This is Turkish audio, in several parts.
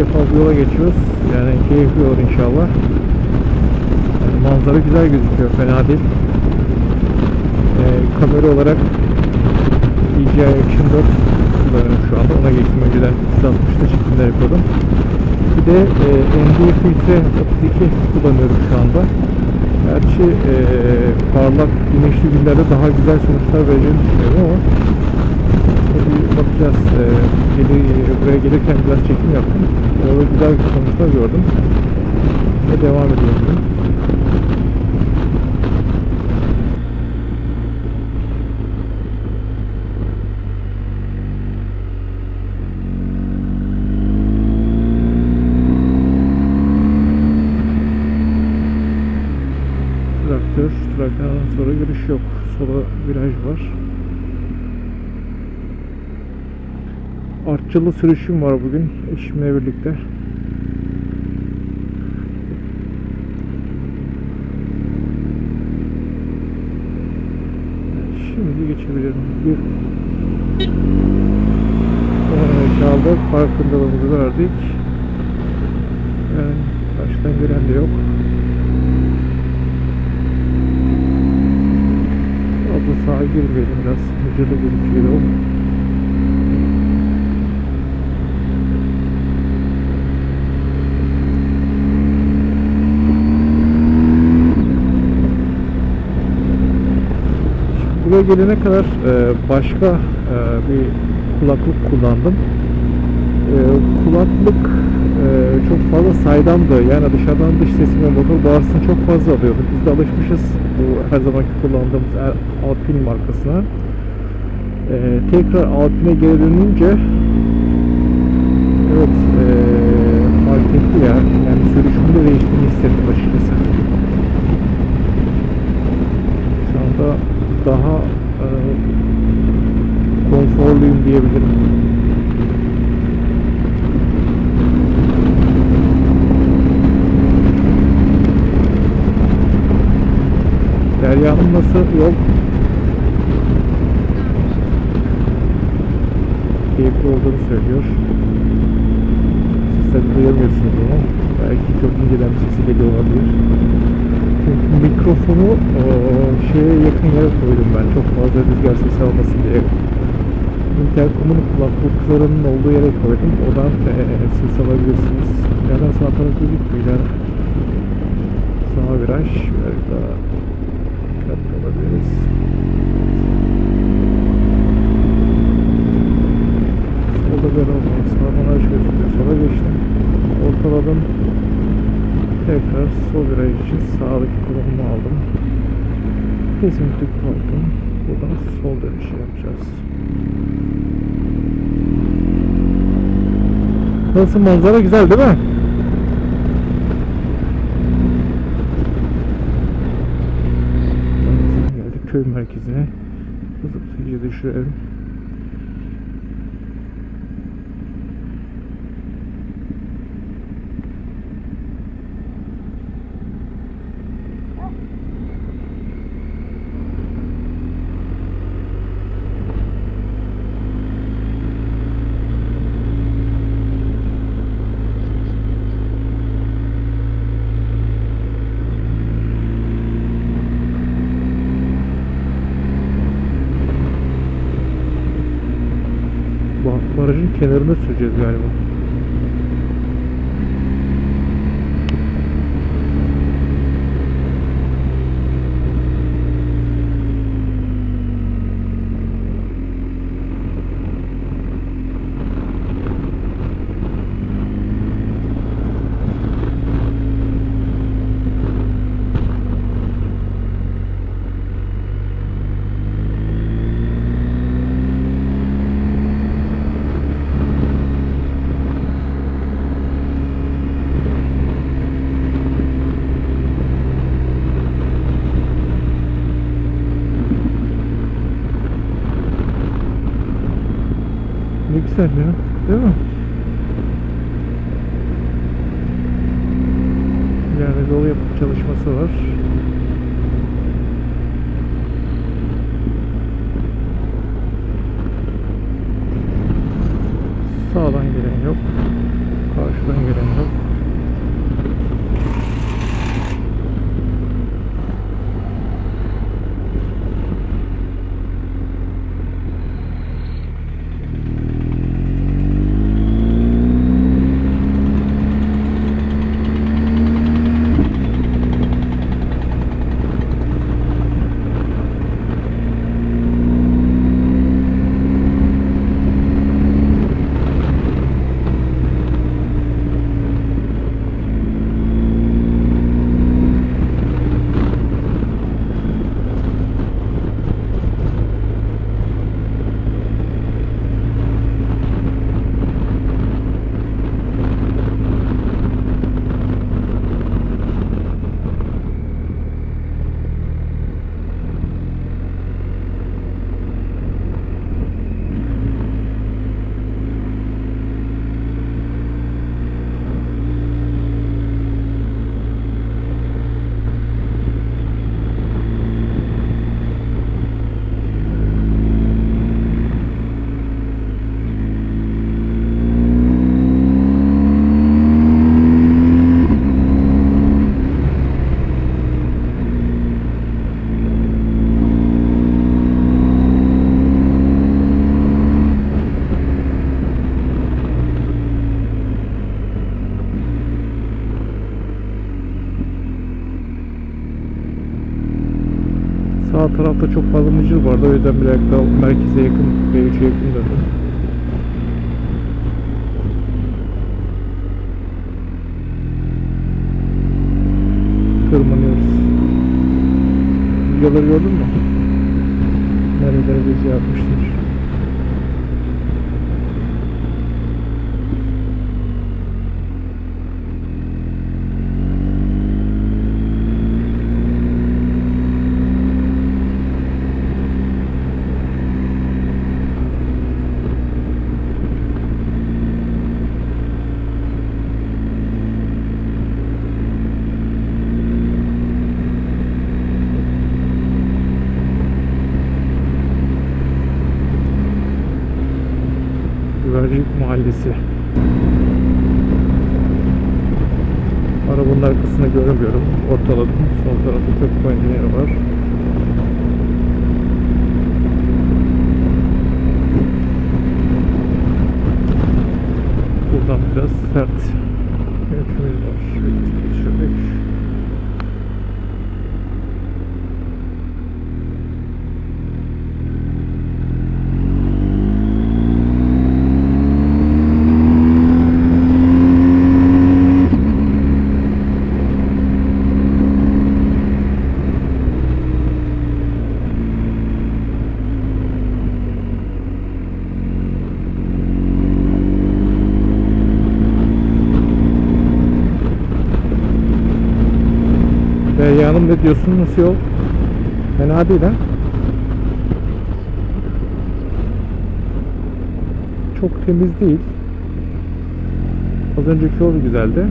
defa yola geçiyoruz. Yani keyifli olur inşallah. Yani manzara güzel gözüküyor. Fena değil. Ee, kamera olarak DJI Action 4 kullanıyorum şu anda. Ona geçtim önceden 360'da çekimler yapıyordum. Bir de e, ND Filtre 32 kullanıyorum şu anda. Gerçi e, parlak güneşli günlerde daha güzel sonuçlar vereceğini düşünüyorum ama bakacağız. E, geri, buraya gelirken biraz çekim yaptım. Orada güzel sonuçlar gördüm. Ve devam ediyorum. Traktör, traktörden sonra görüş yok. Sola viraj var. Artçılı sürüşüm var bugün eşimle birlikte. Şimdi geçebilirim. Bir çaldık. Farkındalığımızı verdik. Yani baştan gören de yok. Fazla sağa girmeyelim biraz. Hıcırlı gözüküyor. Gelene kadar e, başka e, bir kulaklık kullandım. E, kulaklık e, çok fazla saydamdı. Yani dışarıdan dış sesini motor bağırsını çok fazla alıyordu. Biz de alışmışız bu her zamanki kullandığımız Al- Alpine markasına. E, tekrar Alpine'e geri dönünce evet e, fark etti ya. Yani sürüşümde değiştiğini hissettim açıkçası. Şu anda daha e, konforluyum diyebilirim. Derya Hanım nasıl yol? Keyifli olduğunu söylüyor. Siz tabii duyamıyorsunuz onu. Belki çok inceden bir sesi geliyor olabilir. Mikrofonu şeye yakın yere koydum ben. Çok fazla rüzgar sesi almasın diye. Intercom'un kulaklıklarının olduğu yere koydum. Oradan eee, ses alabilirsiniz. Nereden sağ taraf gözükmüyor. Yani Sağ viraj. Biraz daha dikkatli olabiliriz. Solda araba var. Sağdan araç gözüküyor. Sola geçtim. Ortaladım. Tekrar sol viraj için sağdaki konumumu aldım. Kesinlikle koydum. Buradan sol dönüşü yapacağız. Nasıl manzara güzel değil mi? Geldik köy merkezine. Hızlı düşürelim. Barajın kenarında süreceğiz galiba. Ya. Değil mi? Yani yol yapım çalışması var. Sağdan gelen yok. Karşıdan Buradan gelen yok. Sağ tarafta çok fazla mıcır vardı. O yüzden biraz daha merkeze yakın, B3'e yakın döndüm. Tırmanıyoruz. Videoları gördün mü? Nerelere gezi yapmışlar. Güvercik Mahallesi. Arabanın arkasını göremiyorum. Ortaladım. Sol tarafta çok konteyner var. Buradan biraz sert Derya Hanım ne diyorsun? Nasıl yol? Fena değil ha? Çok temiz değil. Az önceki yol güzeldi.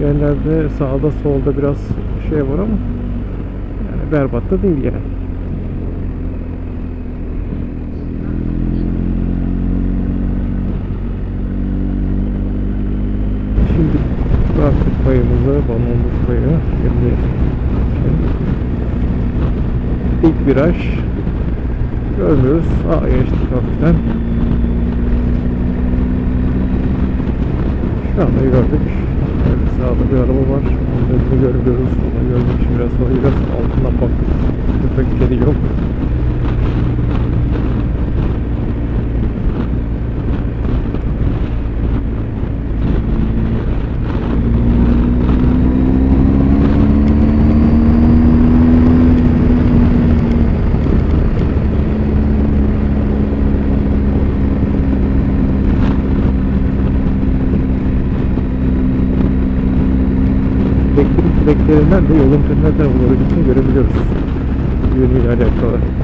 Yerlerde sağda solda biraz şey var ama yani berbat da değil yani. Şimdi bıraktık payımızı, balonluk payı. Şimdi ilk viraj görmüyoruz. Aa geçtik hafiften. Şu anda gördük. Evet, sağda bir araba var. Onu da görmüyoruz. Onu görmek için biraz sonra biraz altından baktık. Burada kedi yok. Elektrik direklerinden de yolun tünel tarafına doğru gittiğini görebiliyoruz. Yönüyle alakalı.